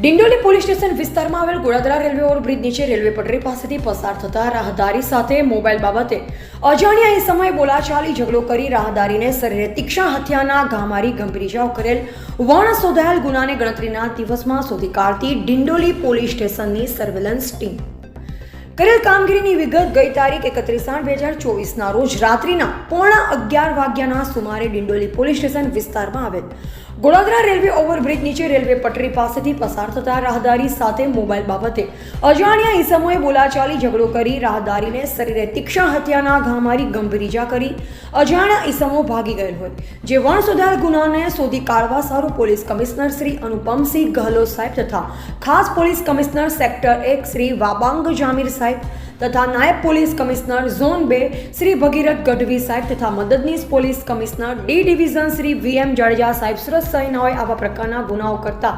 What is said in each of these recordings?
Dindoli police station વિસ્તારમાં આવેલ Goladara railway overbridge નીચે રેલવે પટરી પાસેથી પસાર થતા રાહદારી સાથે મોબાઈલ બાબતે અજાણ્યા એ સમયે બોલાચાલી ઝઘડો કરી રાહદારીને શરીરે તીક્ષણ હત્યાના ઘા મારી ગંભીર ઇજાઓ કરેલ વણ શોધાયેલ ગુનાને ગણતરીના દિવસમાં શોધી કાઢતી ડિંડોલી પોલીસ સ્ટેશનની સર્વેલન્સ ટીમ. કરેલ કામગીરીની વિગત ગઈ તારીખ એકત્રીસ આઠ બે હજાર ચોવીસના રોજ રાત્રિના પોણા અગિયાર વાગ્યાના સુમારે ડિંડોલી પોલીસ સ્ટેશન વિસ્તારમાં આવેલ. ગોળાદરા રેલવે ઓવરબ્રિજ નીચે રેલવે પટરી પાસેથી પસાર થતા રાહદારી સાથે મોબાઈલ બાબતે અજાણ્યા ઈસમોએ બોલાચાલી ઝઘડો કરી રાહદારીને શરીરે તીક્ષ્ણ હત્યાના ઘા મારી ગંભીર ઈજા કરી અજાણ્યા ઈસમો ભાગી ગયેલ હોય. જે વણ સુધાર ગુનાને શોધી કાઢવા સારું પોલીસ કમિશનર શ્રી અનુપમસિંહ ગહલોત સાહેબ તથા ખાસ પોલીસ કમિશનર સેક્ટર એક શ્રી વાબાંગ જામીર સાહેબ website. તથા નાયબ પોલીસ કમિશનર ઝોન બે શ્રી ભગીરથ ગઢવી સાહેબ તથા મદદનીશ police commissioner D division Shri V M Jadeja સાહેબ સુરત સહિનાઓએ આવા પ્રકારના ગુનાઓ કરતા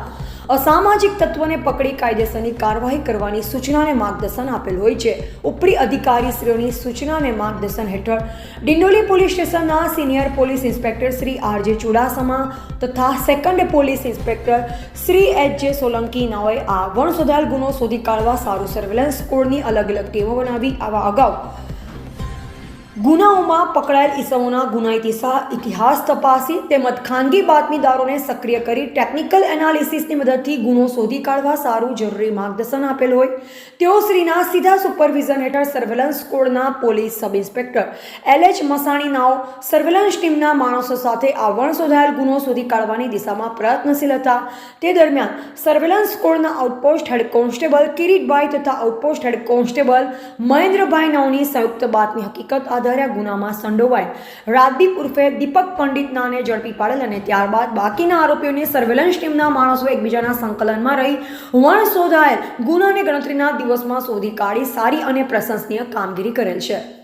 અસામાજિક તત્વોને પકડી કાયદેસરની કાર્યવાહી કરવાની સૂચનાને માર્ગદર્શન આપેલ હોય છે. ઉપરી અધિકારીશ્રીઓની સૂચનાને માર્ગદર્શન હેઠળ ડિંડોલી પોલીસ સ્ટેશનના senior police inspector Shri R J Chudasama તથા second police inspector Shri H J Solanki નાઓએ આ વણ શોધાયેલ ગુનો શોધી કાઢવા સારું સર્વેલન્સ સ્કોડની અલગ અલગ ટીમો બનાવી આવા અગાઉ. ગુનાઓમાં પકડાયેલ ઈસમોના ગુનાહિતી ઇતિહાસ તપાસી તેમજ ખાનગી બાતમીદારોને સક્રિય કરી ટેકનિકલ એનાલિસિસની મદદથી ગુનો શોધી કાઢવા સારું જરૂરી માર્ગદર્શન આપેલ હોય. તેઓ શ્રીના સીધા સુપરવિઝન હેઠળ સર્વેલન્સ કોડના police sub inspector L H Masani નાઓ surveillance ટીમના માણસો સાથે આવરણ શોધાયેલ ગુનો શોધી કાઢવાની દિશામાં પ્રયત્નશીલ હતા. તે દરમિયાન સર્વેલન્સ કોડના આઉટપોસ્ટ હેડ કોન્સ્ટેબલ કિરીટભાઈ તથા આઉટપોસ્ટ હેડ કોન્સ્ટેબલ મહેન્દ્રભાઈ નાઓની સંયુક્ત બાતમી હકીકત આધારે આ ગુનામાં સંડોવાય. રાજદીપ ઉર્ફે દીપક પંડિત નાને ઝડપી પાડેલ અને ત્યારબાદ બાકીના આરોપીઓને સર્વેલન્સ ટીમના માણસો એકબીજાના સંકલનમાં રહી વણ શોધાયેલ ગુનાને ગણતરીના દિવસમાં શોધી કાઢી સારી અને પ્રશંસનીય કામગીરી કરેલ છે.